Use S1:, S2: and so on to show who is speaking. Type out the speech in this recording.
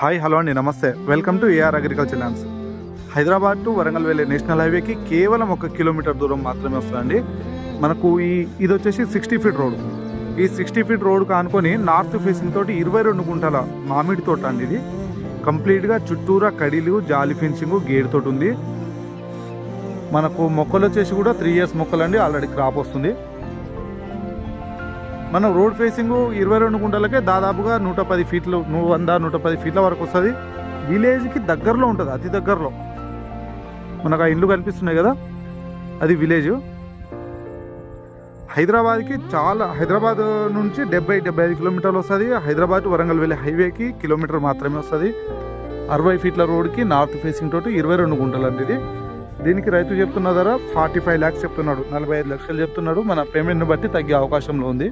S1: Hi hello అండి నమస్తే. Welcome to AR agriculture lands Hyderabad to Warangal వెళ్ళే నేషనల్ హైవేకి కేవలం ఒక కిలోమీటర్ దూరం మాత్రమే వస్తుందండి. మనకు ఈ ఇది వచ్చేసి సిక్స్టీ ఫీట్ రోడ్. ఈ సిక్స్టీ ఫీట్ రోడ్ కానుకొని నార్త్ ఫేసింగ్ తోటి ఇరవై రెండు గుంటల మామిడి తోట అండి ఇది. కంప్లీట్గా చుట్టూరా కడీలు జాలి ఫెన్సింగ్ గేట్ తోటి ఉంది. మనకు మొక్కలు వచ్చేసి కూడా త్రీ ఇయర్స్ మొక్కలు అండి ఆల్రెడీ క్రాప్ వస్తుంది. మనం రోడ్ ఫేసింగ్ ఇరవై రెండు గుంటలకే దాదాపుగా నూట పది ఫీట్లు నూ వంద నూట పది ఫీట్ల వరకు వస్తుంది. విలేజ్కి దగ్గరలో ఉంటుంది అతి దగ్గరలో. మనకు ఆ ఇండ్లు కనిపిస్తున్నాయి కదా అది విలేజ్. హైదరాబాద్కి చాలా హైదరాబాద్ నుంచి డెబ్బై డెబ్బై ఐదు కిలోమీటర్లు వస్తుంది. హైదరాబాద్ వరంగల్ వెళ్ళే హైవేకి కిలోమీటర్ మాత్రమే వస్తుంది. అరవై ఫీట్ల రోడ్కి నార్త్ ఫేసింగ్ తోటి ఇరవై రెండు గుంటలు అండి ఇది. దీనికి రైతు చెప్తున్న ధర ఫార్టీ ఫైవ్ ల్యాక్స్ చెప్తున్నాడు. నలభై ఐదు లక్షలు చెప్తున్నాడు. మన పేమెంట్ని బట్టి తగ్గే అవకాశంలో ఉంది.